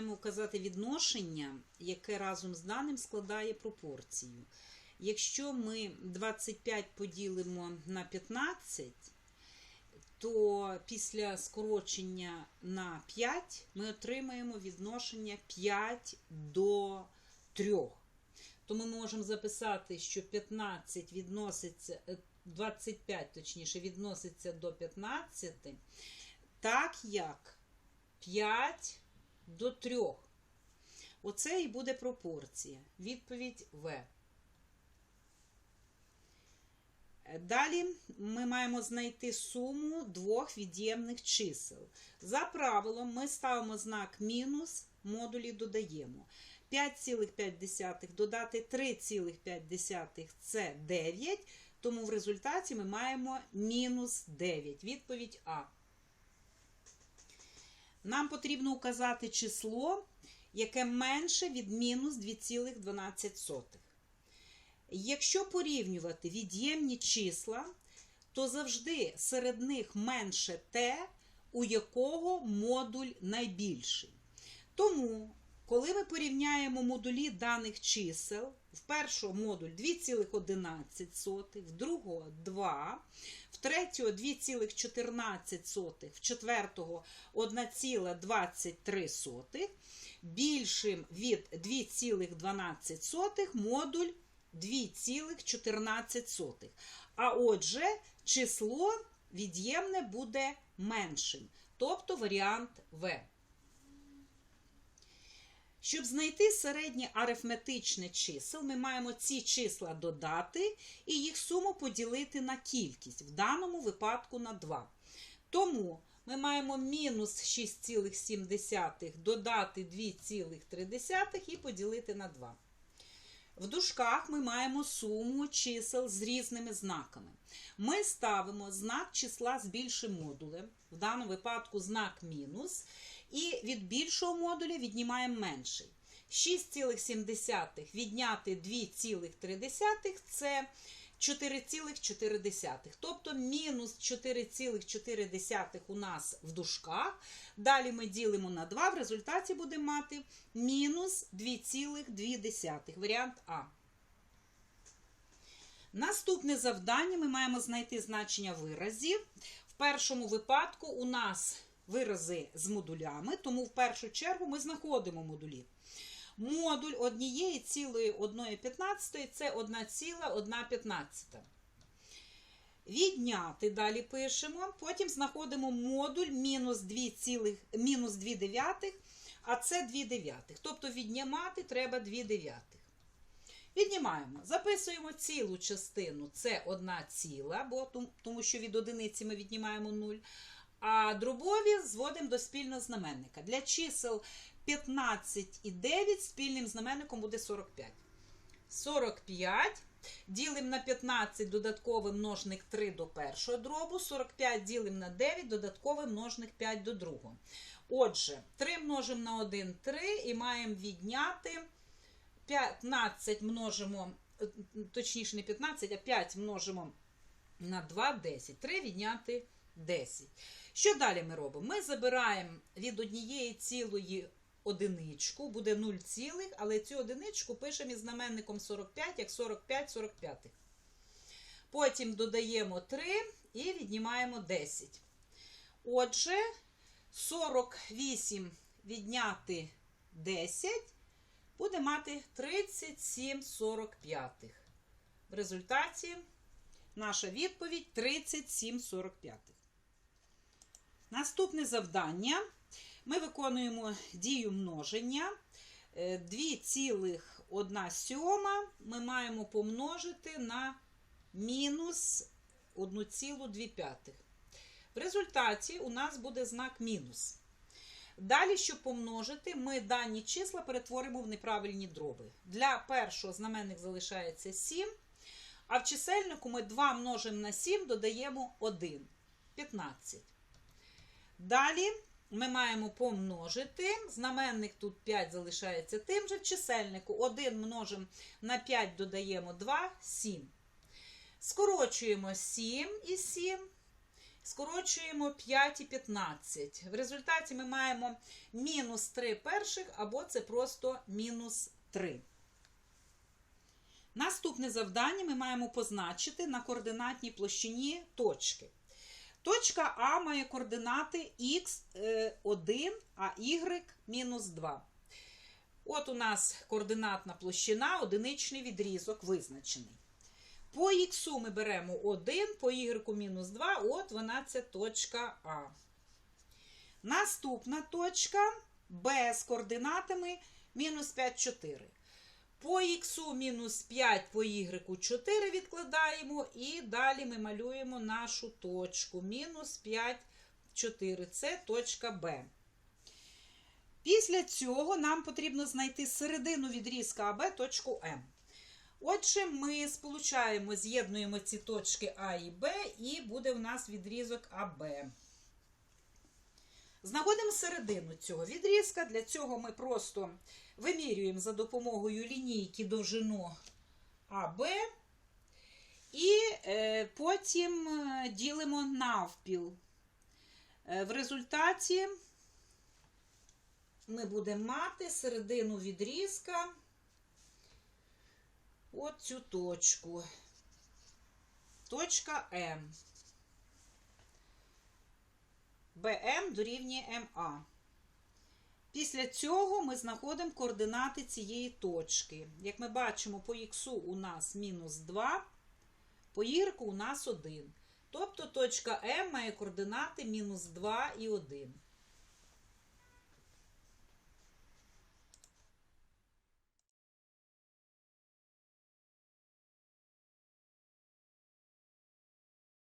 маємо вказати відношення, яке разом з даним складає пропорцію. Якщо ми 25 поділимо на 15, то після скорочення на 5 ми отримаємо відношення 5 до 3. То ми можемо записати, що 15 відноситься, е, 25, точніше, відноситься до 15, так як 5 до 3. Оце і буде пропорція. Відповідь В. Далі ми маємо знайти суму двох від'ємних чисел. За правилом, ми ставимо знак мінус, модулі додаємо. 5,5 додати 3,5 це 9, тому в результаті ми маємо мінус 9. Відповідь А. Нам потрібно указати число, яке менше від мінус 2,12. Якщо порівнювати від'ємні числа, то завжди серед них менше те, у якого модуль найбільший. Тому, коли ми порівняємо модулі даних чисел, в першого модуль 2,11, в другого 2, в третього 2,14, в четвертого 1,23, більшим від 2,12 модуль 2,14. А отже, число від'ємне буде меншим, тобто варіант В. Щоб знайти середнє арифметичне чисел, ми маємо ці числа додати і їх суму поділити на кількість, в даному випадку на 2. Тому ми маємо мінус 6,7 додати 2,3 і поділити на 2. В дужках ми маємо суму чисел з різними знаками. Ми ставимо знак числа з більшим модулем, в даному випадку знак мінус, і від більшого модуля віднімаємо менший. 6,7 відняти 2,3 це 4,4. Тобто мінус 4,4 у нас в дужках. Далі ми ділимо на 2, в результаті будемо мати мінус 2,2. Варіант А. Наступне завдання ми маємо знайти значення виразів. В першому випадку у нас вирази з модулями, тому в першу чергу ми знаходимо модулі. Модуль однієї цілої 1,15 це 1,115. Відняти далі пишемо, потім знаходимо модуль мінус 2, цілих, мінус 2 дев'ятих, а це 2 дев'ятих. Тобто віднімати треба 2 дев'ятих. Віднімаємо, записуємо цілу частину, це 1 ціла, бо, тому що від одиниці ми віднімаємо 0. А дробові зводимо до спільного знаменника. Для чисел 15 і 9 спільним знаменником буде 45. 45 ділимо на 15 додатковий множник 3 до першого дробу, 45 ділимо на 9 додатковий множник 5 до другого. Отже, 3 множимо на 1 3 і маємо відняти 15 множимо, точніше, не 15, а 5 множимо на 2 10. 3 відняти 10. Що далі ми робимо? Ми забираємо від однієї цілої одиничку, буде 0 цілих, але цю одиничку пишемо із знаменником 45, як 45 45. Потім додаємо 3 і віднімаємо 10. Отже, 48 відняти 10 буде мати 37 45. В результаті наша відповідь 37 45. Наступне завдання. Ми виконуємо дію множення. 2,1 сьома ми маємо помножити на мінус 1,2. В результаті у нас буде знак мінус. Далі, щоб помножити, ми дані числа перетворимо в неправильні дроби. Для першого знаменник залишається 7, а в чисельнику ми 2 множимо на 7, додаємо 1 15. Далі ми маємо помножити. Знаменник тут 5 залишається тим же. В чисельнику 1 множимо на 5, додаємо 2, 7. Скорочуємо 7 і 7. скорочуємо 5 і 15. В результаті ми маємо мінус 3 перших, або це просто мінус 3. Наступне завдання ми маємо позначити на координатній площині точки. Точка А має координати х1, а y мінус 2. От у нас координатна площина, одиничний відрізок визначений. По х ми беремо 1, по y мінус 2, от вона це точка А. Наступна точка Б з координатами мінус 5, 4. По х мінус 5, по y 4 відкладаємо, і далі ми малюємо нашу точку. Мінус 5, 4. Це точка Б. Після цього нам потрібно знайти середину відрізка АБ, точку М. Отже, ми сполучаємо, з'єднуємо ці точки А і Б, і буде в нас відрізок АБ. Знаходимо середину цього відрізка. Для цього ми просто вимірюємо за допомогою лінійки довжину АБ. І е, потім е, ділимо навпіл. Е, в результаті ми будемо мати середину відрізка от цю точку. Точка М. БМ дорівнює МА. Після цього ми знаходимо координати цієї точки. Як ми бачимо, по х у нас мінус 2, по y у нас 1. Тобто точка М має координати мінус 2 і 1.